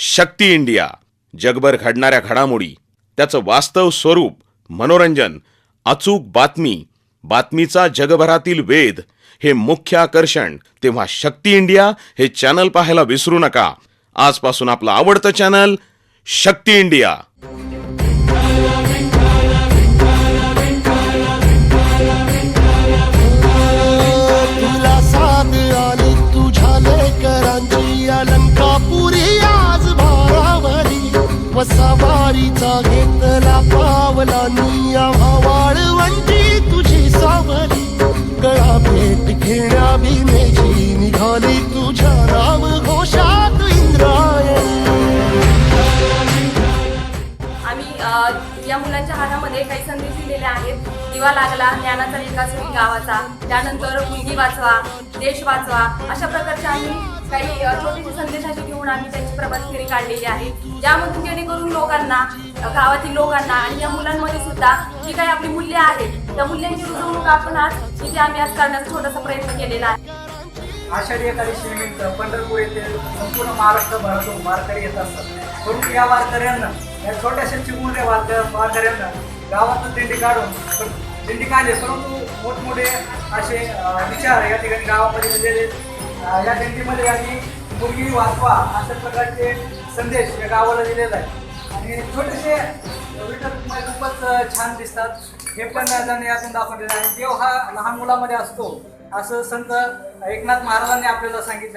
शक्ती India जगभर घडणाऱ्या घडामोडी त्याचं वास्तव स्वरूप मनोरंजन अचूक बातमी बातमीचा जगभरातील वेध हे मुख्य आकर्षण. तेव्हा शक्ती इंडिया हे चॅनल पाहायला विसरू नका. आजपासून आपलं आवडतं चॅनल शक्ती इंडिया. वसावारीचा घेतला पावला निया वाळवंटी तुझी सावली. गळा भेट घेण्या भीमेची निघाली तुझ्या नाम घोषात इंद्रायणी. आम्ही या मुलांच्या हातामध्ये काही संदेश दिलेले आहेत. दिवा लागला ज्ञानाचा विकास होईल गावाचा. त्यानंतर मुलगी वाचवा देश वाचवा अशा प्रकारच्या आम्ही काही अ, छोटेसे संदेश असे घेऊन आम्ही त्यांची प्रभात फेरी काढलेली आहे. ज्यामधून जेणेकरून लोकांना गावातील लोकांना आणि या मुलांमध्ये सुद्धा जी काही आपली मूल्य आहेत त्या मूल्यांची रुजवणूक आपण आज इथे आम्ही आज करण्याचा छोटासा प्रयत्न केलेला आहे. आषाढी एकादशी निमित्त पंढरपूर येथे संपूर्ण महाराष्ट्रभरातून वारकरी येत असतात. परंतु या वारकऱ्यांना या छोट्याशा चिमुकल्या वारकऱ्यांना गावातून दिंडी काढून दिंडी काढले. परंतु मोठमोठे असे विचार या ठिकाणी गावामध्ये दिलेले या जयंतीमध्ये यांनी मुलगी वाचवा अशा प्रकारचे संदेश या गावाला दिलेला आहे आणि छोटेसे विठ्ठल खूपच छान दिसतात. हे पण त्यांनी यातून दाखवलेलं आहे. देव हा लहान मुलामध्ये असतो असं संत एकनाथ महाराजांनी आपल्याला सांगितलेलं